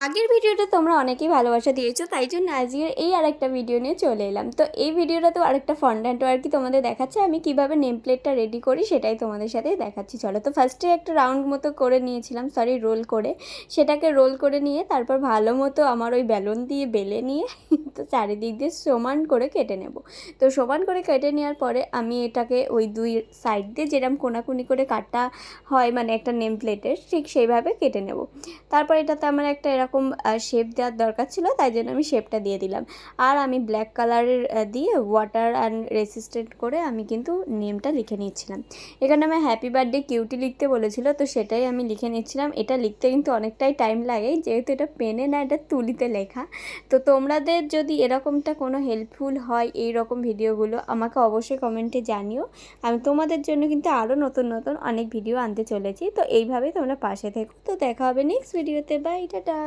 আগের ভিডিওটা তোমরা অনেকেই ভালোবাসা দিয়েছ, তাই জন্য আজকের এই আরেকটা ভিডিও নিয়ে চলে এলাম। তো এই ভিডিওটা তো আরেকটা ফন্ডান্ট আর কি তোমাদের দেখাচ্ছে, আমি কীভাবে নেম প্লেটটা রেডি করি সেটাই তোমাদের সাথে দেখাচ্ছি। চলো তো ফার্স্টে একটা রাউন্ড মতো করে নিয়েছিলাম সরি রোল করে। সেটাকে রোল করে নিয়ে তারপর ভালো মতো আমার ওই বেলুন দিয়ে বেলে নিয়ে তো চারিদিক দিয়ে সমান করে কেটে নেব। তো সমান করে কেটে নেওয়ার পরে আমি এটাকে ওই দুই সাইড দিয়ে যেরকম কোনাকুনি করে কাটা হয় মানে একটা নেম প্লেটের ঠিক সেইভাবে কেটে নেব। তারপর এটাতে আমার একটা এরকম শেপ দেওয়ার দরকার ছিল, তাই জন্য আমি শেপটা দিয়ে দিলাম। আর আমি ব্ল্যাক কালারের দিয়ে ওয়াটার অ্যান্ড রেসিস্টেন্ট করে আমি কিন্তু নেমটা লিখে নিচ্ছিলাম। এখানে আমার হ্যাপি বার্থডে কিউটি লিখতে বলেছিল, তো সেটাই আমি লিখে নিচ্ছিলাম। এটা লিখতে কিন্তু অনেকটাই টাইম লাগে, যেহেতু এটা পেনে না, এটা তুলিতে লেখা। তো তোমাদের যদি এরকমটা কোনো হেল্পফুল হয় এই রকম ভিডিওগুলো আমাকে অবশ্যই কমেন্টে জানিও। আমি তোমাদের জন্য কিন্তু আরও নতুন নতুন অনেক ভিডিও আনতে চলেছি। তো এইভাবেই তোমরা পাশে থেকো। তো দেখা হবে নেক্সট ভিডিওতে বাই টাটা।